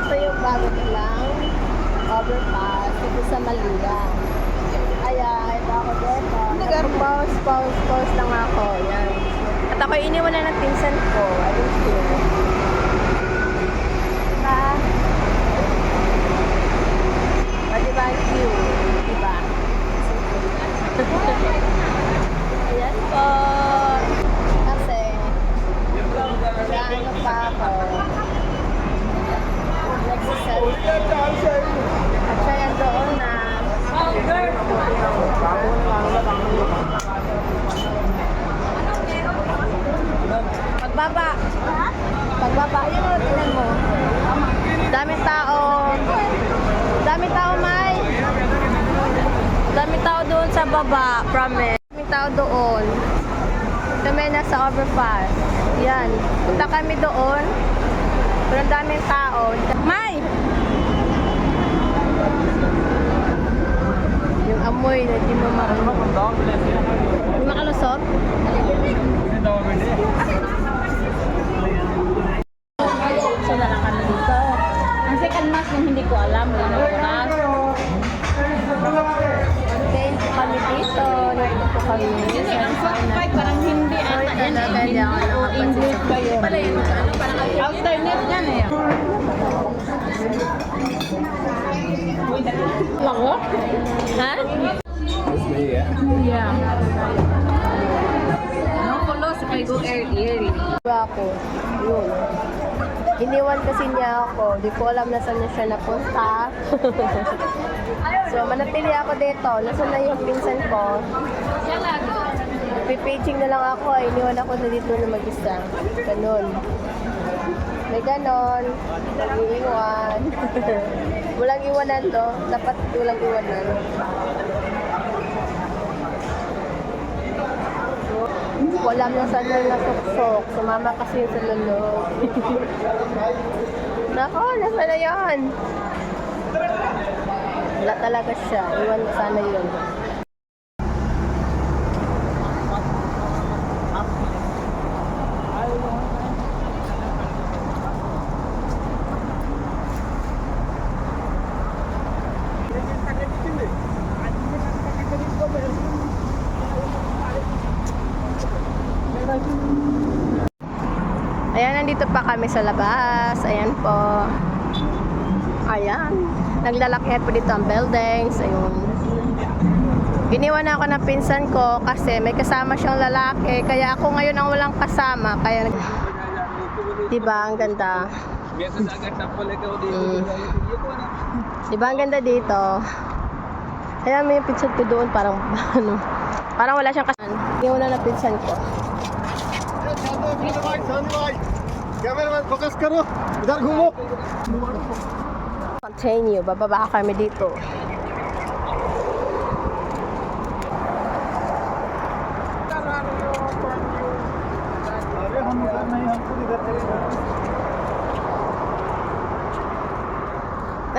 Ito yung bago nilang overpass dito sa Malula. Kaya ito ako dito. Nag-pause, pause, pause lang ako. Yan. At ako iniwan na ng pinsan ko. Ayun siya. Ha? O, diba ang cute? Diba? Ayan po. Kasi, nag-ano pa ako. Nagsiselfie. At siya yan doon na. Pagbaba. Pagbaba. Yun o, tingnan mo. Daming tao. Daming tao, May. Daming tao doon sa baba, promise. Daming tao doon. Kami nasa overpass. Yan. Punta kami doon. Pero daming tao. May! Kasi ang certified parang hindi ata yan. talaga, hindi nakapansin English sa- pa yun. Pala yun, ano, parang Alternate yan eh. Lako? Ha? Yeah. No kulos if I go air ear. Diba ako? Yun. Iniwan kasi niya ako. Di ko alam na saan na siya napunta. so, manatili ako dito. Nasaan na yung pinsan ko? Pipaging na lang ako. eh. Iniwan ako na dito na mag-isa. Ganon. May ganon. Nag-iiwan. walang iwanan to. Dapat walang iwanan. Ko alam na saan na nasuksok. Sumama kasi yun sa lulog. Nako, nasa na yan? Wala talaga siya. Iwan sana yun. Nandito pa kami sa labas. Ayan po. Ayan. Naglalakihan po dito ang buildings. Ayun. Iniwan ako ng pinsan ko kasi may kasama siyang lalaki. Kaya ako ngayon ang walang kasama. Kaya, nag- diba, ang ganda. Mm. Diba, ang ganda dito. Kaya may pinsan ko doon parang, ano, parang wala siyang kasama. Iniwan na ng pinsan ko. Cameraman, focus ka no. Idar gumo. Continue, bababa kami dito.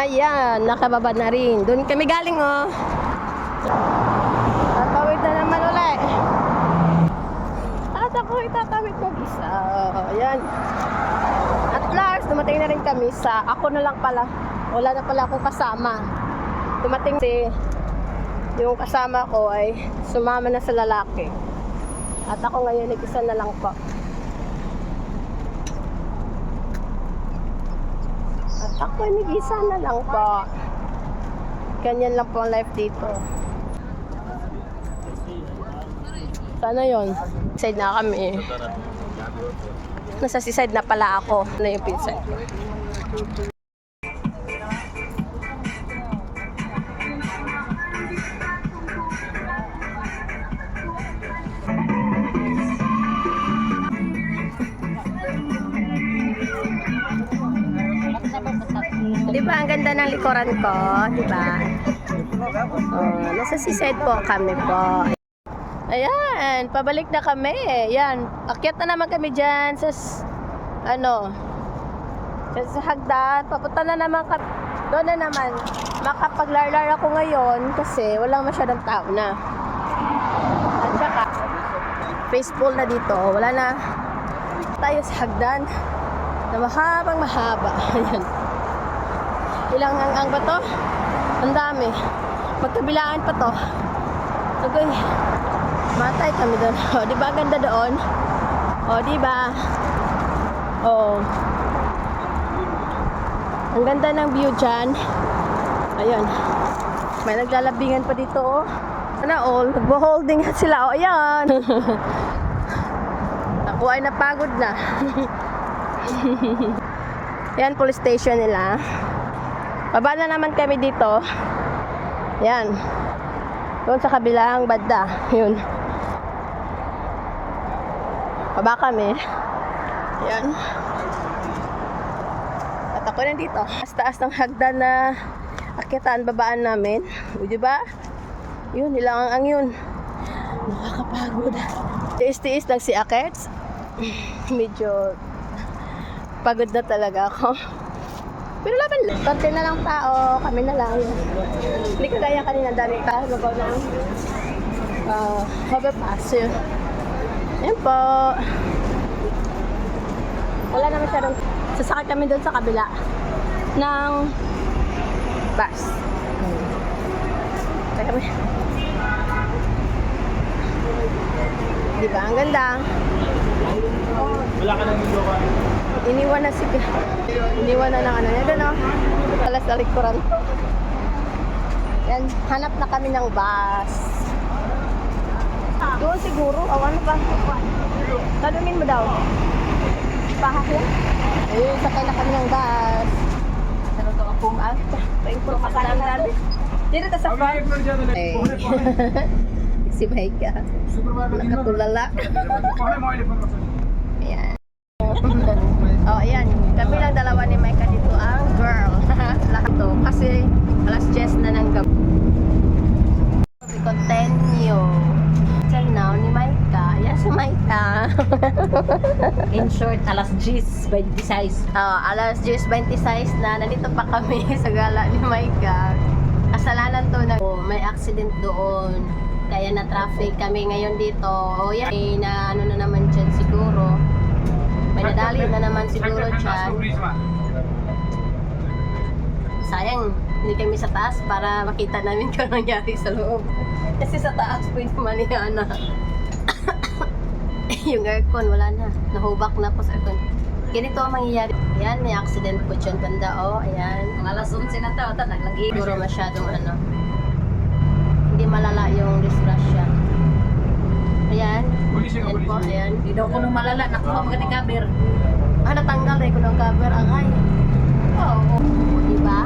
Ayan, nakababa na rin. Doon kami galing oh. Itatawid ko isa. Ayan. At last, dumating na rin kami sa, ako na lang pala. Wala na pala akong kasama. Dumating si, yung kasama ko ay sumama na sa lalaki. At ako ngayon, nag-isa na lang po. At ako nag-isa na lang po. Ganyan lang po ang life dito. Sana yon Side na kami. Nasa seaside na pala ako. Na yung pinsan ko. Di ba ang ganda ng likuran ko? Di ba? Oh, nasa seaside po kami po. Ayan, pabalik na kami. Yan, akyat na naman kami dyan sa, ano, sa, hagdan. Papunta na naman kami. Doon na naman. Makapaglarlar ako ngayon kasi walang masyadong tao na. At saka, peaceful na dito. Wala na tayo sa hagdan. Na mahabang mahaba. Ayan. Ilang ang ang ba to? Ang dami. Magkabilaan pa to. Okay. Matay kami doon. O, di ba ganda doon? O, di ba? O. Ang ganda ng view dyan. Ayun. May naglalabingan pa dito, oh. Sana all. Nagbo-holding sila, oh. Ayan. Ako ay napagod na. Ayan, police station nila. Baba na naman kami dito. Yan. Doon sa kabilang banda. Yun. Baba kami. Yan. At ako nandito. Mas taas ng hagdan na akitaan babaan namin. O, di ba? Yun, nilang ang yun. Nakakapagod. Tiis-tiis lang si Akets. Medyo pagod na talaga ako. Pero laban lang. Konti na lang tao, kami na lang. Hindi ka gaya kanina, daming tao. Magaw ng uh, overpass. Yun. Yan po. Wala naman rin. Sasakay kami doon sa kabila ng bus. Sasakay kami. Di ba? Ang ganda. Wala ka nang video ka. Iniwan na si Iniwan na ng ano yan. Ano? Alas sa likuran. Yan. Hanap na kami ng bus. Doon siguro. O ano ba? Tanungin mo daw. Pahak yan? Ayun, sakay na kami ng bus. Pero ito akong ah. Paingpuro ka sa namin. Dito ta sa front. Eh. si Maika. Nakatulala. Ayan. Oh, ayan. Kami lang dalawa ni Maika dito ang girl. Lahat to. Kasi alas 10 na ng gabi. In short, alas 10, 26. Oh, alas 10.26 na. Nandito pa kami sa gala ni Maika. Kasalanan to na oh, may accident doon. Kaya na traffic kami ngayon dito. O yan, eh, na ano na naman dyan siguro. May nadali na naman siguro dyan. Sayang, hindi kami sa taas para makita namin kung nangyari sa loob. Kasi sa taas pwede maniana. yung aircon, wala na. Nahubak na po sa aircon. Ganito ang mangyayari. Ayan, may accident po dyan banda. O, ayan. Ang alas 11 na tao, ta naglagi. Siguro masyadong ano. Hindi malala yung disgrasya. Ayan. Ayan po, ayan. Hindi daw ko nung malala, nakuha mga ni Kabir. Ah, natanggal eh. Kung ang cover, angay. Oo. Diba?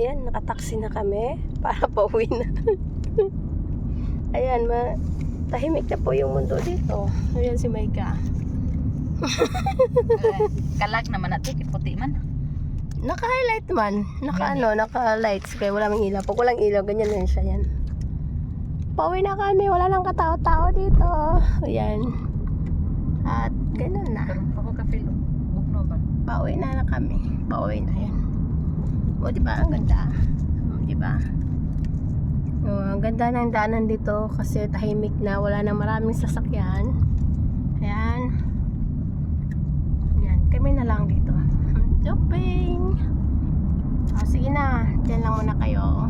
Ayan, nakataksi na kami para pauwi na. Ayan, ma tahimik na po yung mundo dito. Ayan si Maika. Kalag naman natin, puti man. Naka-highlight man. Naka ano, naka-lights. Kaya wala mang ilaw. Pag walang ilaw, ganyan lang siya yan. Pauwi na kami. Wala nang katao-tao dito. Ayan. At ganun na. Ako ka-feel, ba? Pauwi na na kami. Pauwi na yan. O, di ba? Ang ganda. O, O, ang ganda ng daanan dito kasi tahimik na. Wala na maraming sasakyan. Ayan. Ayan. Kami na lang dito. Shopping! O, sige na. Diyan lang muna kayo.